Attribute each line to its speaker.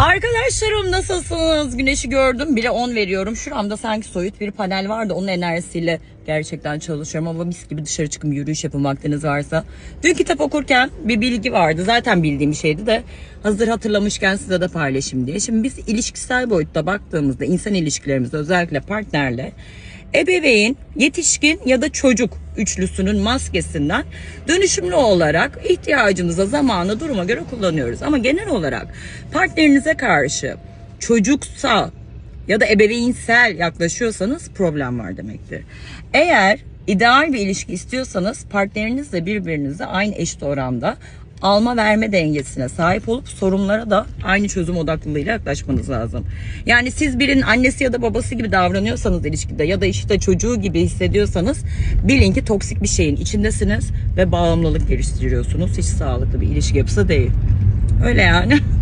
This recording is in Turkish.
Speaker 1: Arkadaşlarım nasılsınız? Güneşi gördüm bile 10 veriyorum. Şuramda sanki soyut bir panel var da onun enerjisiyle gerçekten çalışıyorum. Ama mis gibi dışarı çıkın yürüyüş yapın vaktiniz varsa. Dün kitap okurken bir bilgi vardı. Zaten bildiğim şeydi de hazır hatırlamışken size de paylaşayım diye. Şimdi biz ilişkisel boyutta baktığımızda insan ilişkilerimizde özellikle partnerle ebeveyn, yetişkin ya da çocuk üçlüsünün maskesinden dönüşümlü olarak ihtiyacımıza, zamanı, duruma göre kullanıyoruz. Ama genel olarak partnerinize karşı çocuksa ya da ebeveynsel yaklaşıyorsanız problem var demektir. Eğer ideal bir ilişki istiyorsanız partnerinizle birbirinize aynı eşit oranda alma verme dengesine sahip olup sorunlara da aynı çözüm odaklılığıyla yaklaşmanız lazım. Yani siz birinin annesi ya da babası gibi davranıyorsanız ilişkide ya da işte çocuğu gibi hissediyorsanız bilin ki toksik bir şeyin içindesiniz ve bağımlılık geliştiriyorsunuz. Hiç sağlıklı bir ilişki yapısı değil. Öyle yani.